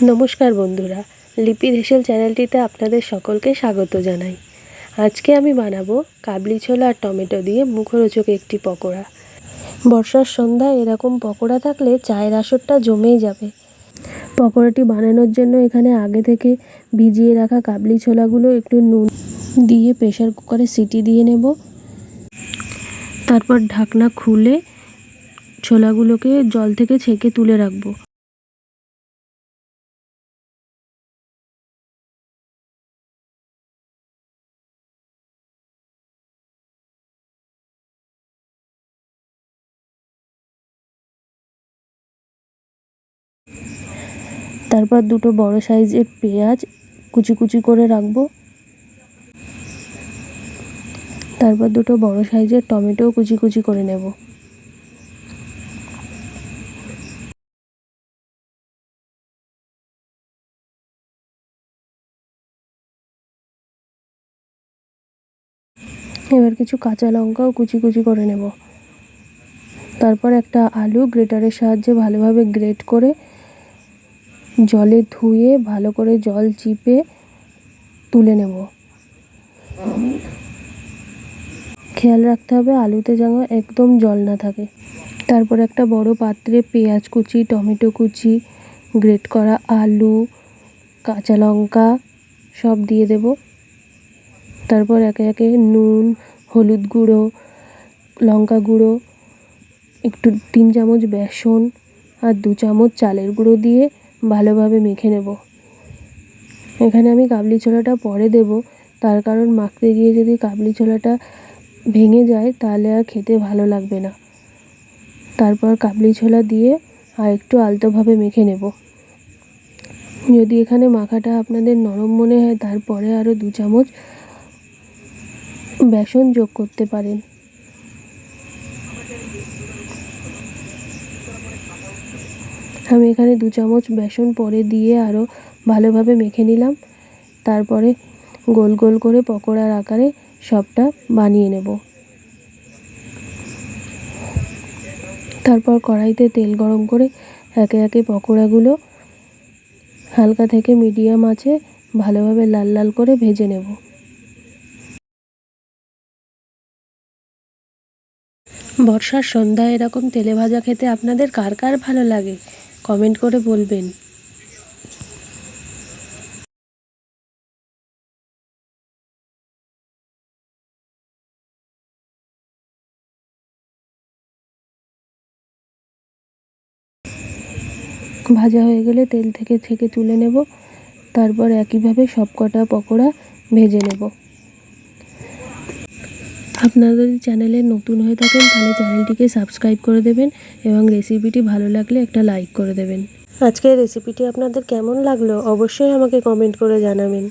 নমস্কার বন্ধুরা লিপি হেসেল চ্যানেলটিতে আপনাদের সকলকে স্বাগত জানাই। আজকে আমি বানাবো কাবলি ছোলা আর টমেটো দিয়ে মুখরোচক একটি পকোড়া। বর্ষার সন্ধ্যায় এরকম পকোড়া থাকলে চায়ের আসরটা জমেই যাবে। পকোড়াটি বানানোর জন্য এখানে আগে থেকে ভিজিয়ে রাখা কাবলি ছোলাগুলো একটু নুন দিয়ে প্রেশার কুকারে সিটি দিয়ে নেব। তারপর ঢাকনা খুলে ছোলাগুলোকে জল থেকে ছেঁকে তুলে রাখব। তারপর দুটো বড় সাইজের পেঁয়াজ কুচি কুচি করে রাখব। তারপর দুটো বড় সাইজের টমেটো কুচি কুচি করে নেব। এবার কিছু কাঁচা লঙ্কাও কুচি কুচি করে নেব। তারপর একটা আলু গ্রেটারের সাহায্যে ভালোভাবে গ্রেট করে জলে ধুয়ে ভালো করে জল চিপে তুলে নেব। খেয়াল রাখতে হবে আলুতে যেন একদম জল না থাকে। তারপর একটা বড় পাত্রে পেঁয়াজ কুচি, টমেটো কুচি, গ্রেট করা আলু, কাঁচা লঙ্কা সব দিয়ে দেব। তারপর একে একে নুন, হলুদ গুঁড়ো, লঙ্কা গুঁড়ো, একটু তিন চামচ বেসন আর দু চামচ চালের গুঁড়ো দিয়ে ভালোভাবে মেখে নেব। এখানে আমি কাবলি ছোলাটা পরে দেব। তার কারণ মাখতে গিয়ে যদি কাবলি ছোলাটা ভেঙে যায়, তাহলে আর খেতে ভালো লাগবে না। তারপর কাবলি ছোলা দিয়ে আর একটু আলতোভাবে মেখে নেব। যদি এখানে মাখাটা আপনাদের নরম মনে হয়, তারপরে আরও দু চামচ বেসন যোগ করতে পারেন। আমি এখানে দু চামচ বেসন পরে দিয়ে আরও ভালোভাবে মেখে নিলাম। তারপরে গোল গোল করে পকোড়ার আকারে সবটা বানিয়ে নেব। তারপর কড়াইতে তেল গরম করে একে একে পকোড়াগুলো হালকা থেকে মিডিয়াম আছে ভালোভাবে লাল লাল করে ভেজে নেব। বর্ষার সন্ধ্যায় এরকম তেলে ভাজা খেতে আপনাদের কার কার ভালো লাগে? কমেন্ট করে বলবেন। ভাজা হয়ে গেলে তেল থেকে থেকে তুলে নেব। তারপর একইভাবে সব কটা পকোড়া ভেজে নেব। আপনাদের চ্যানেলে নতুন হয়ে থাকেন, তাহলে চ্যানেলটিকে সাবস্ক্রাইব করে দেবেন এবং রেসিপিটি ভালো লাগলে একটা লাইক করে দেবেন। আজকের রেসিপিটি আপনাদের কেমন লাগল অবশ্যই আমাকে কমেন্ট করে জানাবেন।